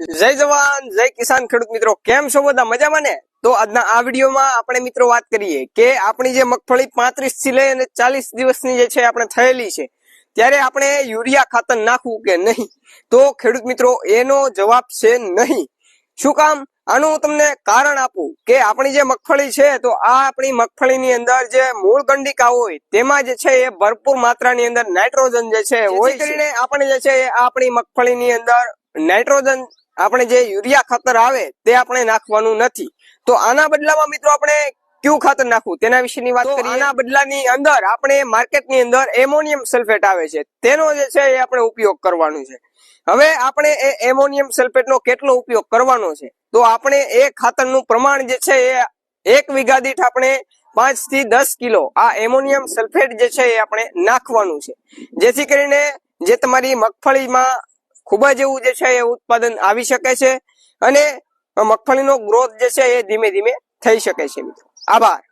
જય જવાન જય કિસાન ખેડૂત મિત્રો. કેમ છો બધા? મજામાં ને? તો આજના આ વિડીયોમાં આપણે મિત્રો વાત કરીએ કે આપણી જે મગફળી પાંત્રીસથી લઈ અને ચાલીસ દિવસની જે છે આપણે થયેલી છે ત્યારે આપણે યુરિયા ખાતર નાખવું કે નહીં? તો ખેડૂત મિત્રો એનો જવાબ છે નહીં. શું કામ? આનું હું તમને કારણ આપું કે આપણી જે મગફળી છે તો આ આપણી મગફળીની અંદર જે મૂળ ગંડિકા હોય તેમાં જે છે એ ભરપૂર માત્રાની અંદર નાઇટ્રોજન જે છે હોય કરીને આપણે જે છે એ આપણી મગફળીની અંદર નાઇટ્રોજન આપણે જે યુરિયા ખાતર આવે તે આપણે નાખવાનું નથી. તો આના બદલામાં મિત્રો આપણે કયું ખાતર નાખવું? તેના વિશેની વાત કરીએ. આના બદલાની અંદર આપણે માર્કેટની અંદર એમોનિયમ સલ્ફેટ આવે છે. તેનો જે છે એ આપણે ઉપયોગ કરવાનું છે. હવે આપણે એ એમોનિયમ સલ્ફેટનો કેટલો ઉપયોગ કરવાનો છે? તો આપણે એ ખાતરનું પ્રમાણ જે છે એ એક વીઘા દીઠ આપણે પાંચથી દસ કિલો આ એમોનિયમ સલ્ફેટ જે છે એ આપણે નાખવાનું છે. જેથી કરીને જે તમારી મગફળીમાં ખૂબ જ એવું જે છે એ ઉત્પાદન આવી શકે છે અને મગફળીનો ગ્રોથ જે છે એ ધીમે ધીમે થઈ શકે છે મિત્રો. આભાર.